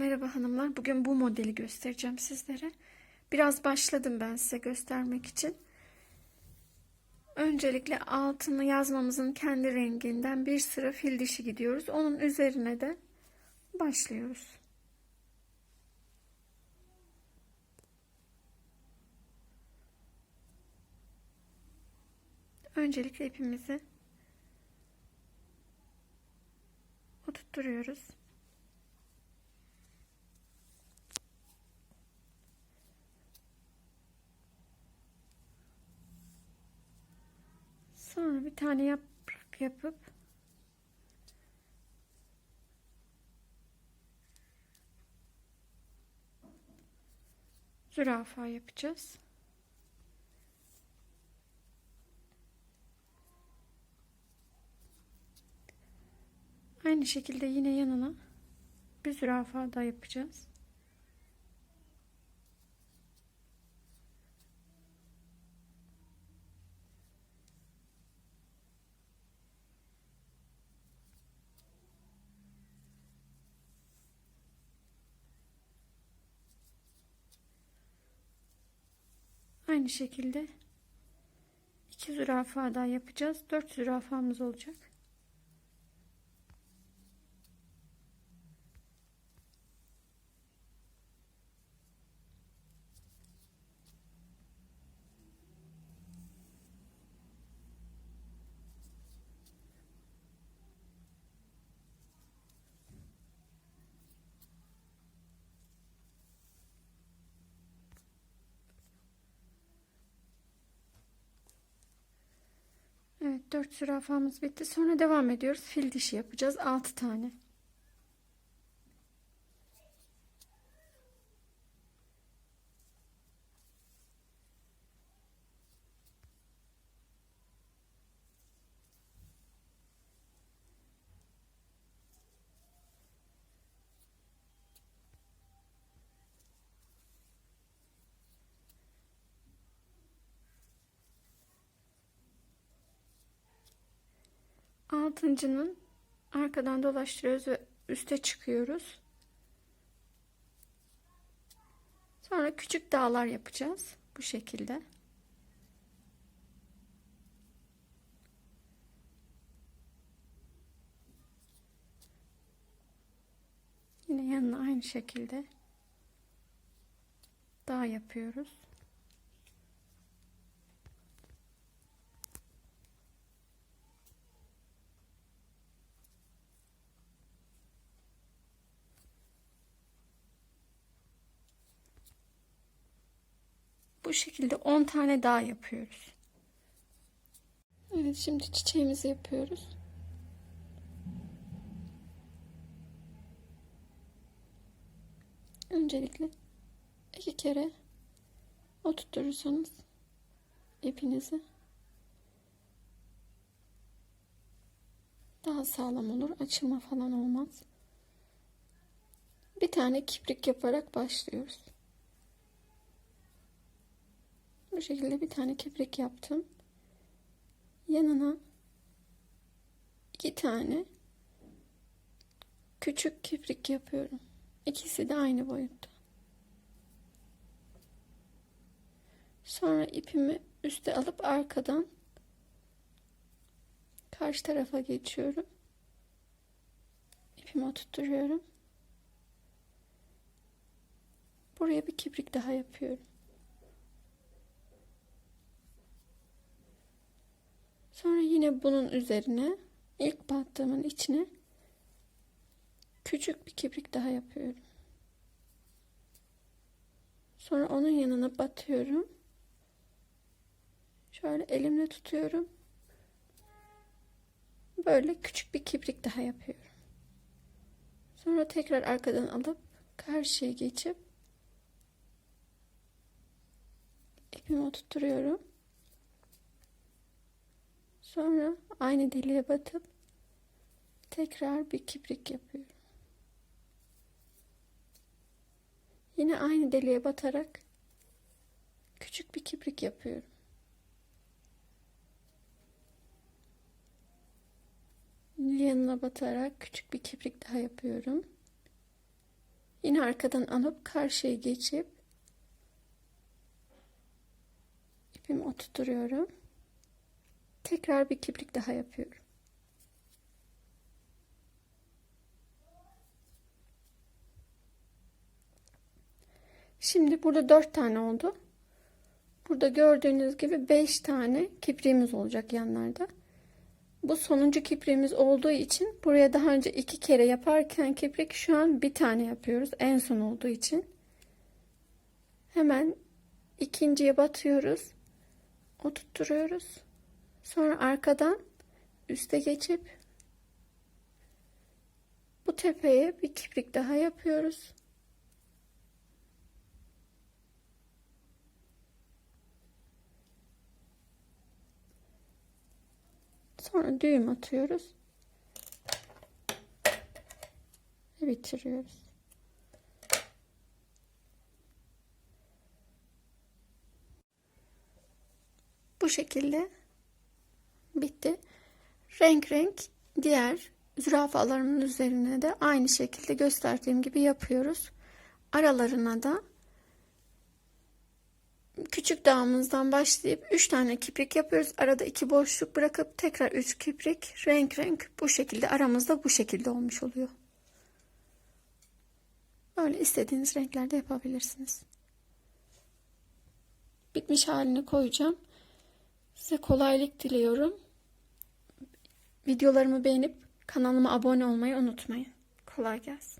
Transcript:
Merhaba hanımlar. Bugün bu modeli göstereceğim sizlere. Biraz başladım ben size göstermek için. Öncelikle altını yazmamızın kendi renginden bir sıra fil dişi gidiyoruz. Onun üzerine de başlıyoruz. Öncelikle ipimizi oturtturuyoruz. Sonra bir tane yaprak yapıp zürafa yapacağız. Aynı şekilde yine yanına bir zürafa daha yapacağız. Aynı şekilde iki zürafa daha yapacağız. Dört zürafamız olacak. Evet 4 zürafamız bitti. Sonra devam ediyoruz. Fil dişi yapacağız. 6 tane. Altıncının arkadan dolaştırıyoruz ve üste çıkıyoruz. Sonra küçük dağlar yapacağız. Bu şekilde. Yine yanına aynı şekilde dağ yapıyoruz. Bu şekilde 10 tane daha yapıyoruz. Evet şimdi çiçeğimizi yapıyoruz. Öncelikle iki kere oturturursanız ipinizi daha sağlam olur. Açılma falan olmaz. Bir tane kiprik yaparak başlıyoruz. Bu şekilde bir tane kiprik yaptım. Yanına iki tane küçük kiprik yapıyorum. İkisi de aynı boyutta. Sonra ipimi üste alıp arkadan karşı tarafa geçiyorum. İpimi oturtuyorum. Buraya bir kiprik daha yapıyorum. Sonra yine bunun üzerine ilk battığımın içine küçük bir kibrik daha yapıyorum. Sonra onun yanına batıyorum. Şöyle elimle tutuyorum. Böyle küçük bir kibrik daha yapıyorum. Sonra tekrar arkadan alıp karşıya geçip ipimi oturtuyorum. Sonra aynı deliğe batıp tekrar bir kibrik yapıyorum. Yine aynı deliğe batarak küçük bir kibrik yapıyorum. Yanına batarak küçük bir kibrik daha yapıyorum. Yine arkadan alıp karşıya geçip ipimi oturtuyorum. Tekrar bir kiprik daha yapıyorum. Şimdi burada 4 tane oldu. Burada gördüğünüz gibi 5 tane kipriğimiz olacak yanlarda. Bu sonuncu kipriğimiz olduğu için buraya daha önce iki kere yaparken kiprik şu an bir tane yapıyoruz. En son olduğu için. Hemen ikinciye batıyoruz. Oturtturuyoruz. Sonra arkadan üste geçip bu tepeye bir kiprik daha yapıyoruz. Sonra düğüm atıyoruz. Ve bitiriyoruz. Bu şekilde bitti. Renk renk diğer zürafalarımın üzerine de aynı şekilde gösterdiğim gibi yapıyoruz. Aralarına da küçük dağımızdan başlayıp 3 tane kiprik yapıyoruz. Arada 2 boşluk bırakıp tekrar 3 kiprik renk renk bu şekilde aramızda bu şekilde olmuş oluyor. Böyle istediğiniz renklerde yapabilirsiniz. Bitmiş halini koyacağım. Size kolaylık diliyorum. Videolarımı beğenip kanalıma abone olmayı unutmayın. Kolay gelsin.